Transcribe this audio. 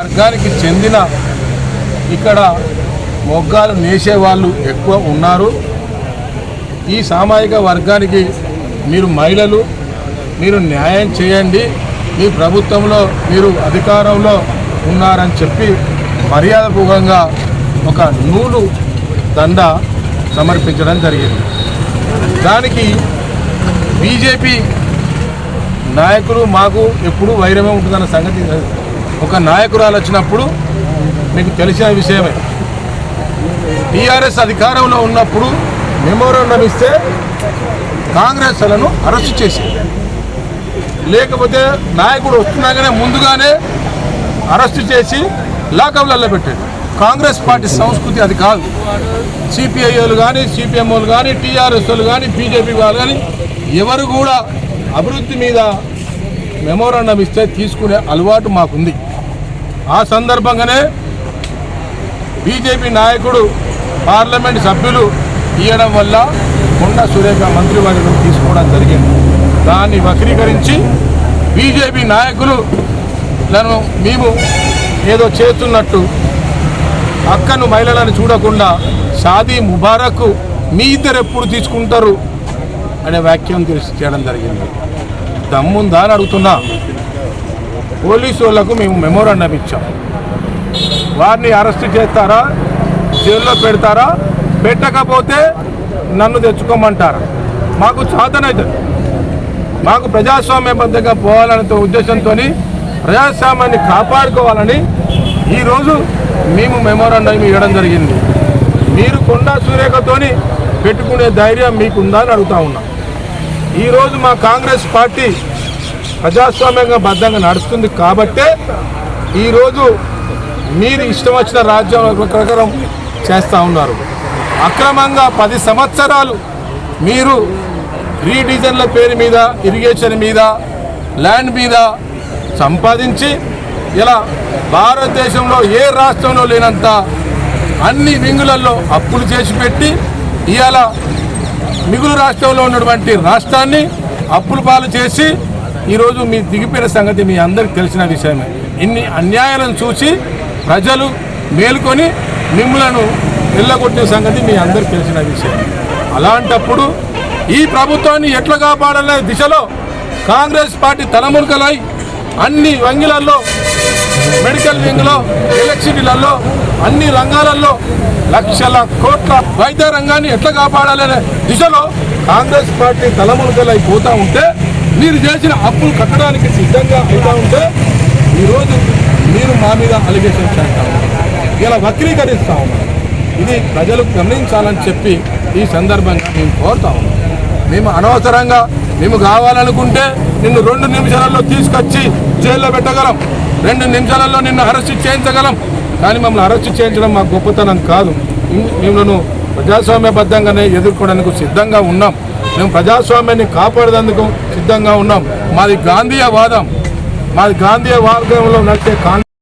వర్గానికి చెందిన ఇక్కడ మొగ్గాలు నేసే వాళ్ళు ఎక్కువ ఉన్నారు. ఈ సామాజిక వర్గానికి మీరు మహిళలు మీరు న్యాయం చేయండి. మీ ప్రభుత్వంలో మీరు అధికారంలో ఉన్నారని చెప్పి మర్యాదపూర్వకంగా ఒక నూలు దండ సమర్పించడం జరిగింది. దానికి బీజేపీ నాయకులు మాకు ఎప్పుడు వైరమే ఉంటుందన్న సంగతి ఒక నాయకురాలు వచ్చినప్పుడు మీకు తెలిసిన విషయమే. టీఆర్ఎస్ అధికారంలో ఉన్నప్పుడు మెమోరాండం ఇస్తే కాంగ్రెస్ అరెస్ట్ చేసింది లేకపోతే నాయకుడు వస్తున్నాగానే ముందుగానే అరెస్ట్ చేసి లాకప్లలో పెట్టాడు. కాంగ్రెస్ పార్టీ సంస్కృతి అది కాదు. సిపిఐలు కానీ సిపిఎంఓలు కానీ టీఆర్ఎస్లు కానీ బీజేపీ వాళ్ళు కానీ ఎవరు కూడా అభివృద్ధి మీద మెమోరాండం ఇస్తే తీసుకునే అలవాటు మాకుంది. ఆ సందర్భంగానే బీజేపీ నాయకుడు పార్లమెంట్ సభ్యులు ఇవ్వడం వల్ల కొండ సురేఖ మంత్రివర్గం తీసుకోవడం జరిగింది. దాన్ని వక్రీకరించి బీజేపీ నాయకులు లను మేము ఏదో చేస్తున్నట్టు అక్కను మహిళలను చూడకుండా షాదీ ముబారక్ మీ ఇద్దరు ఎప్పుడు తీసుకుంటారు? అనే వాక్యం తెలిసి చేయడం జరిగింది. దమ్ముందా అని అడుగుతున్నా. పోలీసు వాళ్ళకు మేము మెమోరాండం ఇచ్చాం. వారిని అరెస్ట్ చేస్తారా? జైల్లో పెడతారా? పెట్టకపోతే నన్ను తెచ్చుకోమంటారా? మాకు చాతనవుతుంది మాకు ప్రజాస్వామ్యబద్ధంగా పోవాలనే ఉద్దేశంతో ప్రజాస్వామ్యాన్ని కాపాడుకోవాలని ఈరోజు మేము మెమోరాండం ఇవ్వడం జరిగింది. మీరు కొండా సూర్యకతోని పెట్టుకునే ధైర్యం మీకుందా అని అడుగుతా ఉన్నా. ఈరోజు మా కాంగ్రెస్ పార్టీ ప్రజాస్వామ్యంగా బద్ధంగా నడుస్తుంది కాబట్టే ఈరోజు మీరు ఇష్టం వచ్చిన రాజ్యం ప్రకారం చేస్తూ ఉన్నారు. అక్రమంగా పది సంవత్సరాలు మీరు రీడిజన్ల పేరు మీద ఇరిగేషన్ మీద ల్యాండ్ మీద సంపాదించి ఇలా భారతదేశంలో ఏ రాష్ట్రంలో లేనంత అన్ని వింగులలో అప్పులు చేసి పెట్టి ఇవాళ మిగులు రాష్ట్రంలో ఉన్నటువంటి రాష్ట్రాన్ని అప్పుల పాలు చేసి ఈరోజు మీ దిగిపోయిన సంగతి మీ అందరికి తెలిసిన విషయమే. ఇన్ని అన్యాయాలను చూసి ప్రజలు మేలుకొని మిమ్మలను వెళ్ళగొట్టిన సంగతి మీ అందరికి తెలిసిన విషయం. అలాంటప్పుడు ఈ ప్రభుత్వాన్ని ఎట్లా కాపాడాలనే దిశలో కాంగ్రెస్ పార్టీ తలమునకలై అన్ని వంగిలల్లో మెడికల్ వింగ్లో ఎలక్ట్రిసిటీలలో అన్ని రంగాలలో లక్షల కోట్ల వైద్య రంగాన్ని ఎట్లా కాపాడాలనే దిశలో కాంగ్రెస్ పార్టీ తలమునకలై పోతూ ఉంటే మీరు చేసిన అప్పులు కట్టడానికి సిద్ధంగా అవుతా ఉంటే ఈరోజు మీరు మా మీద అలిగేషన్ చేస్తా ఉన్నారు. ఇలా వక్రీకరిస్తా ఇది ప్రజలు గమనించాలని చెప్పి ఈ సందర్భంగా మేము కోరుతా ఉన్నాం. మేము అనవసరంగా మేము కావాలనుకుంటే నిన్ను రెండు నిమిషాలలో తీసుకొచ్చి జైల్లో పెట్టగలం. రెండు నిమిషాలలో నిన్ను అరెస్ట్ చేయించగలం. కానీ మమ్మల్ని అరెస్ట్ చేయించడం మా గొప్పతనం కాదు. మిమ్మల్ని ప్రజాస్వామ్యబద్ధంగానే ఎదుర్కోవడానికి సిద్ధంగా ఉన్నాం. మేము ప్రజాస్వామ్యాన్ని కాపాడేందుకు సిద్ధంగా ఉన్నాం. మాది గాంధీయ వాదం మాది గాంధీయ వాదంలో నడిచే